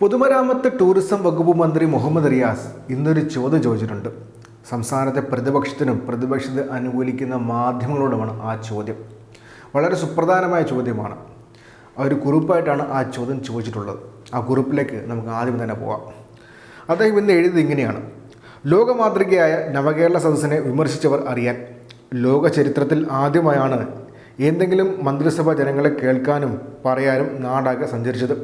പൊതുമരാമത്ത് ടൂറിസം വകുപ്പ് മന്ത്രി മുഹമ്മദ് റിയാസ് ഇന്നൊരു ചോദ്യം ചോദിച്ചിട്ടുണ്ട്. സംസ്ഥാനത്തെ പ്രതിപക്ഷത്തിനും പ്രതിപക്ഷത്തെ അനുകൂലിക്കുന്ന മാധ്യമങ്ങളോടുമാണ് ആ ചോദ്യം. വളരെ സുപ്രധാനമായ ചോദ്യമാണ്. ഒരു കുറിപ്പായിട്ടാണ് ആ ചോദ്യം ചോദിച്ചിട്ടുള്ളത്. ആ കുറിപ്പിലേക്ക് നമുക്ക് ആദ്യം തന്നെ പോകാം അദ്ദേഹം ഇന്ന് എഴുതിയത് ഇങ്ങനെയാണ്. ലോകമാതൃകയായ നവകേരള സദസ്സിനെ വിമർശിച്ചവർ അറിയാൻ ലോക ചരിത്രത്തിൽ ആദ്യമായാണ് എന്തെങ്കിലും മന്ത്രിസഭാ ജനങ്ങളെ കേൾക്കാനും പറയാനും നാടാകെ സഞ്ചരിച്ചത്.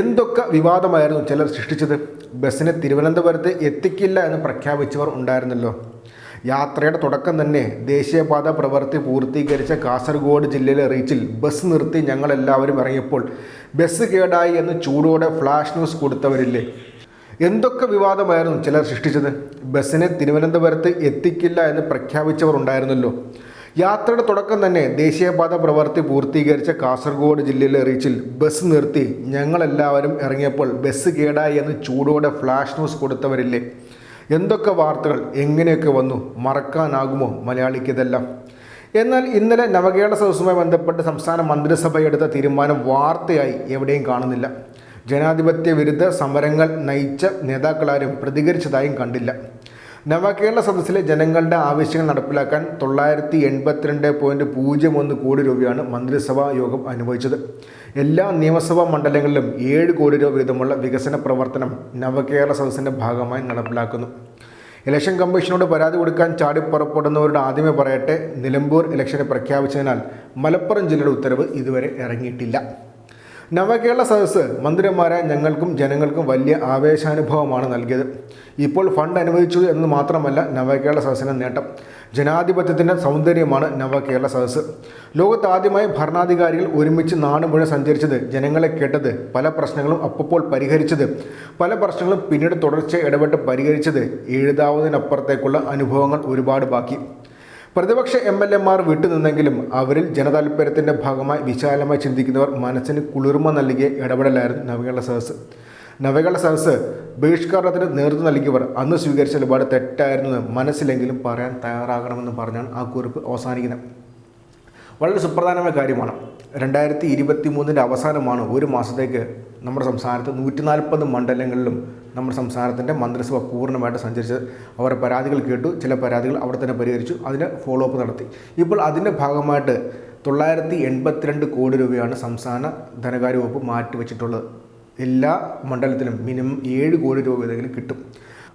എന്തൊക്കെ വിവാദമായിരുന്നു ചിലർ സൃഷ്ടിച്ചത്? ബസ്സിനെ തിരുവനന്തപുരത്ത് എത്തിക്കില്ല എന്ന് പ്രഖ്യാപിച്ചവർ ഉണ്ടായിരുന്നല്ലോ. യാത്രയുടെ തുടക്കം തന്നെ ദേശീയപാത പ്രവൃത്തി പൂർത്തീകരിച്ച കാസർഗോഡ് ജില്ലയിലെ റീച്ചിൽ ബസ് നിർത്തി ഞങ്ങളെല്ലാവരും ഇറങ്ങിയപ്പോൾ ബസ് കേടായി എന്ന് ചൂടോടെ ഫ്ലാഷ് ന്യൂസ് കൊടുത്തവരില്ലേ? എന്തൊക്കെ വിവാദമായിരുന്നു ചിലർ സൃഷ്ടിച്ചത്? ബസ്സിനെ തിരുവനന്തപുരത്ത് എത്തിക്കില്ല എന്ന് പ്രഖ്യാപിച്ചവർ ഉണ്ടായിരുന്നല്ലോ. യാത്രയുടെ തുടക്കം തന്നെ ദേശീയപാത പ്രവൃത്തി പൂർത്തീകരിച്ച കാസർഗോഡ് ജില്ലയിലെ റീച്ചിൽ ബസ് നിർത്തി ഞങ്ങളെല്ലാവരും ഇറങ്ങിയപ്പോൾ ബസ് കേടായി എന്ന് ചൂടോടെ ഫ്ലാഷ് ന്യൂസ് കൊടുത്തവരില്ലേ? എന്തൊക്കെ വാർത്തകൾ എങ്ങനെയൊക്കെ വന്നു? മറക്കാനാകുമോ മലയാളിക്ക് ഇതെല്ലാം എന്നാൽ ഇന്നലെ നവകേരള സദസ്സുമായി ബന്ധപ്പെട്ട് സംസ്ഥാന മന്ത്രിസഭ എടുത്ത തീരുമാനം വാർത്തയായി എവിടെയും കാണുന്നില്ല. ജനാധിപത്യ വിരുദ്ധ സമരങ്ങൾ നയിച്ച നേതാക്കളാരും പ്രതികരിച്ചതായും കണ്ടില്ല. നവകേരള സദസ്സിലെ ജനങ്ങളുടെ ആവശ്യങ്ങൾ നടപ്പിലാക്കാൻ തൊള്ളായിരത്തി എൺപത്തിരണ്ട് പോയിന്റ് പൂജ്യം ഒന്ന് കോടി രൂപയാണ് മന്ത്രിസഭാ യോഗം അനുവദിച്ചത്. എല്ലാ നിയമസഭാ മണ്ഡലങ്ങളിലും ഏഴ് കോടി രൂപ വീതമുള്ള വികസന പ്രവർത്തനം നവകേരള സദസ്സിന്റെ ഭാഗമായി നടപ്പിലാക്കുന്നു. ഇലക്ഷൻ കമ്മീഷനോട് പരാതി കൊടുക്കാൻ ചാടിപ്പുറപ്പെടുന്നവരുടെ ആദ്യമേ പറയട്ടെ നിലമ്പൂർ ഇലക്ഷനെ പ്രഖ്യാപിച്ചതിനാൽ മലപ്പുറം ജില്ലയുടെ ഉത്തരവ് ഇതുവരെ ഇറങ്ങിയിട്ടില്ല. നവകേരള സദസ്സ് മന്ത്രിമാരായ ഞങ്ങൾക്കും ജനങ്ങൾക്കും വലിയ ആവേശാനുഭവമാണ് നൽകിയത്. ഇപ്പോൾ ഫണ്ട് അനുവദിച്ചു എന്നത് മാത്രമല്ല നവകേരള സദസ്സിന്റെ നേട്ടം. ജനാധിപത്യത്തിന്റെ സൗന്ദര്യമാണ് നവകേരള സദസ്സ്. ലോകത്ത് ആദ്യമായി ഭരണാധികാരികൾ ഒരുമിച്ച് നാട് മുഴുവൻ സഞ്ചരിച്ചത് ജനങ്ങളെ കേട്ടത് പല പ്രശ്നങ്ങളും അപ്പോൾ പരിഹരിച്ചത് പല പ്രശ്നങ്ങളും പിന്നീട് തുടർച്ച ഇടപെട്ട് പരിഹരിച്ചത് എഴുതാവുന്നതിനപ്പുറത്തേക്കുള്ള അനുഭവങ്ങൾ ഒരുപാട് ബാക്കി. പ്രതിപക്ഷ എം എൽ എമാർ വിട്ടുനിന്നെങ്കിലും അവരിൽ ജനതാൽപര്യത്തിന്റെ ഭാഗമായി വിശാലമായി ചിന്തിക്കുന്നവർ മനസ്സിന് കുളിർമ നൽകിയ ഇടപെടലായിരുന്നു നവകേരള സദസ്സ്. നവകേരള സദസ്സ് ബഹിഷ്കരണത്തിന് നേതൃത്വം നൽകിയവർ അന്ന് സ്വീകരിച്ച നിലപാട് തെറ്റായിരുന്നെന്ന് മനസ്സിലെങ്കിലും പറയാൻ തയ്യാറാകണമെന്ന് പറഞ്ഞാണ് ആ കുറിപ്പ് അവസാനിക്കുന്നത്. വളരെ സുപ്രധാനമായ കാര്യമാണ്. രണ്ടായിരത്തി ഇരുപത്തി മൂന്നിന്റെ അവസാനമാണ് ഒരു മാസത്തേക്ക് നമ്മുടെ സംസ്ഥാനത്ത് നൂറ്റി നാൽപ്പത് മണ്ഡലങ്ങളിലും നമ്മുടെ സംസ്ഥാനത്തിന്റെ മന്ത്രിസഭ പൂർണമായിട്ട് സഞ്ചരിച്ച് അവരുടെ പരാതികൾ കേട്ടു. ചില പരാതികൾ അവിടെ തന്നെ പരിഹരിച്ചു. അതിന് ഫോളോ അപ്പ് നടത്തി. ഇപ്പോൾ അതിന്റെ ഭാഗമായിട്ട് തൊള്ളായിരത്തി എൺപത്തിരണ്ട് കോടി രൂപയാണ് സംസ്ഥാന ധനകാര്യ വകുപ്പ് മാറ്റിവെച്ചിട്ടുള്ളത്. എല്ലാ മണ്ഡലത്തിലും മിനിമം ഏഴ് കോടി രൂപ ഏതെങ്കിലും കിട്ടും.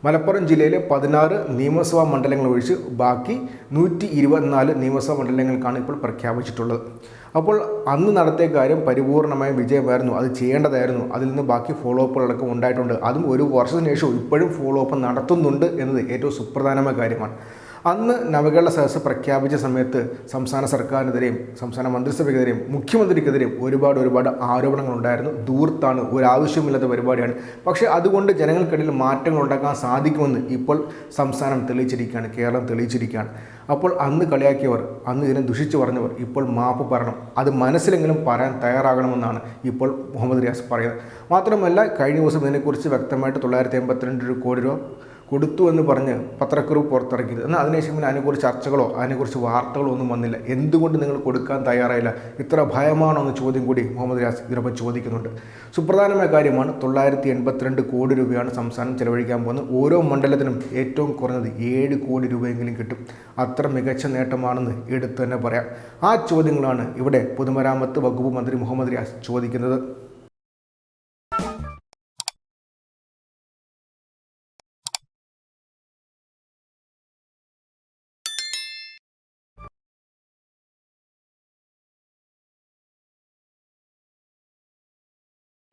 മലപ്പുറം ജില്ലയിലെ പതിനാറ് നിയമസഭാ മണ്ഡലങ്ങൾ ഒഴിച്ച് ബാക്കി നൂറ്റി ഇരുപത്തിനാല് നിയമസഭാ മണ്ഡലങ്ങൾക്കാണ് ഇപ്പോൾ പ്രഖ്യാപിച്ചിട്ടുള്ളത്. അപ്പോൾ അന്ന് നടത്തിയ കാര്യം പരിപൂർണമായ വിജയമായിരുന്നു. അത് ചെയ്യേണ്ടതായിരുന്നു. അതിൽ നിന്ന് ബാക്കി ഫോളോ അപ്പുകളൊക്കെ ഉണ്ടായിട്ടുണ്ട്. അതും ഒരു വർഷത്തിന് ശേഷം ഇപ്പോഴും ഫോളോ അപ്പ് നടത്തുന്നുണ്ട് എന്നത് ഏറ്റവും സുപ്രധാനമായ കാര്യമാണ്. അന്ന് നവകേരള സദസ്സ് പ്രഖ്യാപിച്ച സമയത്ത് സംസ്ഥാന സർക്കാരിനെതിരെയും സംസ്ഥാന മന്ത്രിസഭയ്ക്കെതിരെയും മുഖ്യമന്ത്രിക്കെതിരെയും ഒരുപാട് ഒരുപാട് ആരോപണങ്ങൾ ഉണ്ടായിരുന്നു ദൂർത്താണ് ഒരു ആവശ്യമില്ലാത്ത പരിപാടിയാണ്. പക്ഷേ അതുകൊണ്ട് ജനങ്ങൾക്കിടയിൽ മാറ്റങ്ങൾ ഉണ്ടാക്കാൻ സാധിക്കുമെന്ന് ഇപ്പോൾ സംസ്ഥാനം തെളിയിച്ചിരിക്കുകയാണ് കേരളം തെളിയിച്ചിരിക്കുകയാണ്. അപ്പോൾ അന്ന് കളിയാക്കിയവർ അന്ന് ഇതിനെ ദുഷിച്ചു പറഞ്ഞവർ ഇപ്പോൾ മാപ്പ് പറയണം. അത് മനസ്സിലെങ്കിലും പറയാൻ തയ്യാറാകണമെന്നാണ് ഇപ്പോൾ മുഹമ്മദ് റിയാസ് പറയുന്നത്. മാത്രമല്ല കഴിഞ്ഞ ദിവസം ഇതിനെക്കുറിച്ച് വ്യക്തമായിട്ട് തൊള്ളായിരത്തി എൺപത്തിരണ്ട് കോടി രൂപ കൊടുത്തു എന്ന് പറഞ്ഞ് പത്രക്കുറിപ്പ് പുറത്തിറക്കിയത്. എന്നാൽ അതിനുശേഷം പിന്നെ അതിനെക്കുറിച്ച് ചർച്ചകളോ അതിനെക്കുറിച്ച് വാർത്തകളോ ഒന്നും വന്നില്ല. എന്തുകൊണ്ട് നിങ്ങൾ കൊടുക്കാൻ തയ്യാറായില്ല? ഇത്ര ഭയമാണോ എന്ന ചോദ്യം കൂടി മുഹമ്മദ് രാസ് ഇതിനൊപ്പം ചോദിക്കുന്നുണ്ട്. സുപ്രധാനമായ കാര്യമാണ് തൊള്ളായിരത്തി എൺപത്തിരണ്ട് കോടി രൂപയാണ് സംസ്ഥാനം ചെലവഴിക്കാൻ പോകുന്നത്. ഓരോ മണ്ഡലത്തിനും ഏറ്റവും കുറഞ്ഞത് ഏഴ് കോടി രൂപയെങ്കിലും കിട്ടും. അത്ര മികച്ച നേട്ടമാണെന്ന് എടുത്തു തന്നെ പറയാം. ആ ചോദ്യങ്ങളാണ് ഇവിടെ പൊതുമരാമത്ത് വകുപ്പ് മന്ത്രി മുഹമ്മദ് റിയാസ് ചോദിക്കുന്നത്.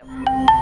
you